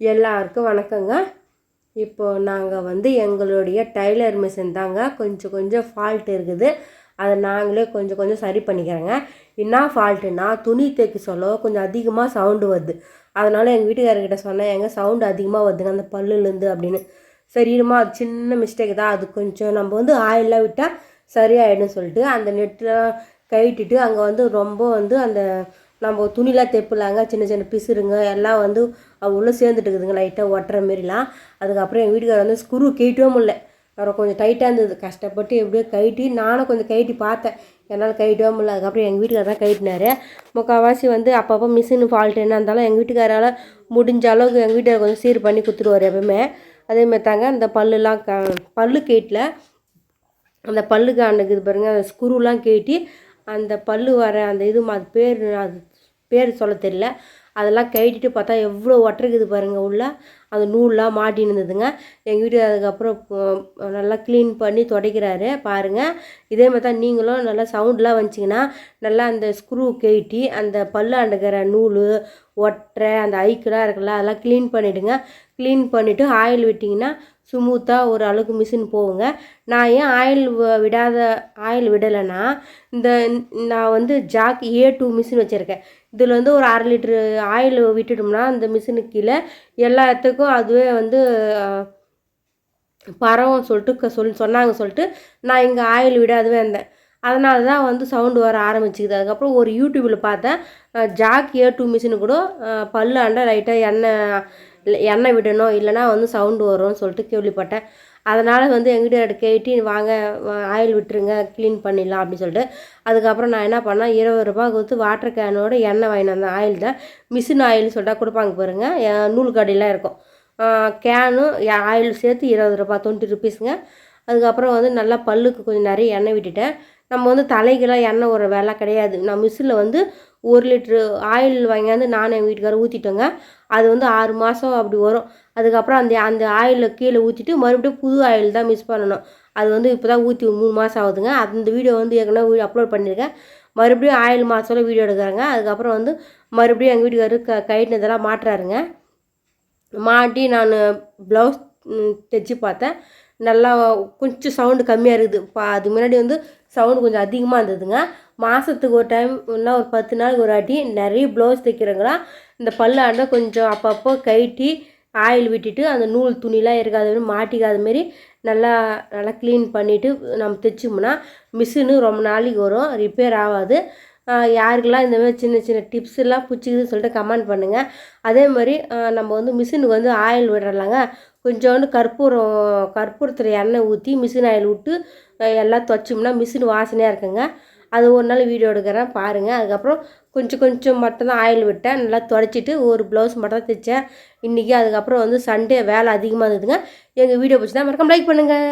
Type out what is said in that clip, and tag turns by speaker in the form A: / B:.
A: எல்லாருக்கும் வணக்கங்க. இப்போது நாங்கள் வந்து எங்களுடைய டைலர் மிஷின் தாங்க. கொஞ்சம் கொஞ்சம் ஃபால்ட் இருக்குது. அதை நாங்களே கொஞ்சம் கொஞ்சம் சரி பண்ணிக்கிறோங்க. என்ன ஃபால்ட்டுனா துணி தைக்க சொல்ல கொஞ்சம் அதிகமாக சவுண்டு வருது. அதனால் எங்கள் வீட்டுக்காரர்கிட்ட சொன்னேன் எங்கள் சவுண்டு அதிகமாக வருதுங்க. அந்த பல்லுலேருந்து அப்படின்னு. சரிமா அது சின்ன மிஸ்டேக் தான். அது கொஞ்சம் நம்ம வந்து ஆயிலெலாம் விட்டால் சரியாயிடும் சொல்லிட்டு அந்த நெட்டில் கழட்டிட்டு அங்கே வந்து ரொம்ப வந்து அந்த நம்ம துணிலாம் தைப்பலாங்க சின்ன சின்ன பிசுருங்க எல்லாம் வந்து அவ உள்ளே சேர்ந்துட்டு இருக்குதுங்க லைட்டாக ஒட்டுற மாரிலாம். அதுக்கப்புறம் எங்கள் வீட்டுக்காரர் வந்து ஸ்க்ரூ கழட்டவே முடியல அப்புறம் கொஞ்சம் டைட்டாக இருந்தது. கஷ்டப்பட்டு எப்படியோ கழட்டி நானும் கொஞ்சம் கழட்டி பார்த்தேன். என்னால் கைட்டவே முடியல. அதுக்கப்புறம் எங்கள் வீட்டுக்காரர் தான் கழட்டினாரு. முக்கால்வாசி வந்து அப்பப்போ மிஷின் ஃபால்ட் என்ன இருந்தாலும் எங்கள் வீட்டுக்காரால் முடிஞ்ச அளவுக்கு எங்கள் வீட்டுக்காரர் கொஞ்சம் சீர் பண்ணி கொடுத்துருவார் எப்பவுமே. அதேமாதிரி தாங்க அந்த பல்லுலாம் க பல்லு கேட்டில். அந்த பல்லுக்கு கன்றுக்குது பாருங்கள் அந்த ஸ்க்ரூலாம் கேட்டி அந்த பல்லு வர அந்த இது அது பேர் அது பேர் சொல்ல தெரியல. அதெல்லாம் கட்டிட்டு பார்த்தா எவ்வளோ ஒட்டுருக்குது பாருங்கள் உள்ள. அந்த நூல்லாம் மாட்டின்னு இருந்ததுங்க. எங்கள் வீட்டு அதுக்கப்புறம் நல்லா க்ளீன் பண்ணி துடைக்கிறாரு. பாருங்கள் இதே மாதிரி தான் நீங்களும் நல்லா சவுண்ட்லாம் வந்துச்சிங்கன்னா நல்லா அந்த ஸ்க்ரூ கழட்டி அந்த பல்லு அண்டுக்கிற நூல் ஒட்டுற அந்த ஐக்கெலாம் இருக்குல்ல அதெல்லாம் க்ளீன் பண்ணிவிடுங்க க்ளீன் பண்ணிவிட்டு ஆயில் விட்டிங்கன்னா ஸ்மூத்தாக ஒரு அளவுக்கு மிஷின் போகுங்க. நான் ஏன் ஆயில் வ- விடாத ஆயில் விடலைன்னா இந்த நான் வந்து ஜாக் ஏ டூ மிஷின் வச்சுருக்கேன். இதில் வந்து ஒரு அரை லிட்ரு ஆயில் விட்டுட்டோம்னா அந்த மிஷினுக்கு கீழே எல்லாத்துக்கும் அதுவே வந்து பரவும் சொல்லிட்டு சொல் சொன்னாங்க சொல்லிட்டு நான் இங்கே ஆயில் விடாதவே இருந்தேன். அதனால தான் வந்து சவுண்டு வர ஆரம்பிச்சுக்குது அதுக்கப்புறம் ஒரு யூடியூப்பில் பார்த்தேன் ஜாக் ஏ டூ மிஷினு கூட பல்லு அண்டை லைட்டாக எண்ணெய் எண்ணெய் விடணும் இல்லைன்னா வந்து சவுண்டு வரும்னு சொல்லிட்டு கேள்விப்பட்டேன். அதனால் வந்து எங்கிட்ட கேட்டி வாங்க ஆயில் விட்டுருங்க க்ளீன் பண்ணிடலாம் அப்படின்னு சொல்லிட்டு. அதுக்கப்புறம் நான் என்ன பண்ணேன் இருபது ரூபா கொடுத்து வாட்டர் கேனோட எண்ணெய் வாங்கிட்டு வந்தேன். ஆயில் தான் மிஷின் ஆயில்னு சொல்லிட்டா கொடுப்பாங்க பாருங்க நூல் கடையெல்லாம் இருக்கும். கேனு ஆயில் சேர்த்து இருபது ரூபா டுவெண்ட்டி ருபீஸுங்க அதுக்கப்புறம் வந்து நல்லா பல்லுக்கு கொஞ்சம் நிறைய எண்ணெய் விட்டுட்டேன். நம்ம வந்து தலைக்கெல்லாம் எண்ணெய் ஒரு வேலை கிடையாது. நான் மிஷினில் வந்து ஒரு லிட்ரு ஆயில் வாங்கியாந்து நானும் எங்கள் வீட்டுக்காரர் ஊற்றிட்டோங்க அது வந்து ஆறு மாதம் அப்படி வரும். அதுக்கப்புறம் அந்த அந்த ஆயிலில் கீழே ஊற்றிட்டு மறுபடியும் புது ஆயில் தான் மிஸ் பண்ணணும். அது வந்து இப்போ தான் ஊற்றி மூணு மாதம் ஆகுதுங்க. அந்த வீடியோ வந்து ஏற்கனவே அப்லோட் பண்ணியிருக்கேன். மறுபடியும் ஆயில் மாதத்தில் வீடியோ எடுக்கிறாங்க. அதுக்கப்புறம் வந்து மறுபடியும் எங்கள் வீட்டுக்காரர் க கைட்டினதெல்லாம் மாட்டுறாருங்க. மாட்டி நான் ப்ளவுஸ் தைச்சி பார்த்தேன். நல்லா கொஞ்சம் சவுண்டு கம்மியாக இருக்குது. பா அதுக்கு முன்னாடி வந்து சவுண்டு கொஞ்சம் அதிகமாக இருந்ததுங்க. மாதத்துக்கு ஒரு டைம் இல்லைனா ஒரு பத்து நாளுக்கு ஒரு வாட்டி நிறைய ப்ளவுஸ் தைக்கிறாங்களாம் இந்த பல்லாண்ட கொஞ்சம் அப்பப்போ கைட்டி ஆயில் விட்டுட்டு அந்த நூல் துணிலாம் இருக்காத மாதிரி மாட்டிக்காத மாரி நல்லா நல்லா க்ளீன் பண்ணிவிட்டு நம்ம தைச்சோம்னா மிஷினு ரொம்ப நாளைக்கு வரும். ரிப்பேர் ஆகாது. யாருக்கெல்லாம் இந்த மாதிரி சின்ன சின்ன டிப்ஸ் எல்லாம் பிடிச்சிக்குதுன்னு சொல்லிட்டு கமெண்ட் பண்ணுங்கள் அதே மாதிரி நம்ம வந்து மிஷினுக்கு வந்து ஆயில் விடுறலாங்க கொஞ்சோண்டு கற்பூரம் கற்பூரத்தில் எண்ணெய் ஊற்றி மிஷின் ஆயில் விட்டு எல்லாம் துவைச்சோம்னா மிஷின் வாசனையாக இருக்குங்க. அது ஒரு நாள் வீடியோ எடுக்கிறேன் பாருங்கள் அதுக்கப்புறம் கொஞ்சம் கொஞ்சம் மட்டும் தான் ஆயில் விட்டேன். நல்லா துடைச்சிட்டு ஒரு ப்ளவுஸ் மட்டும் தான் தைச்சேன். இன்றைக்கி அதுக்கப்புறம் வந்து சண்டே வேலை அதிகமாக இருந்ததுங்க. எங்கள் வீடியோ பிடிச்சி தான் மறக்காம லைக் பண்ணுங்கள்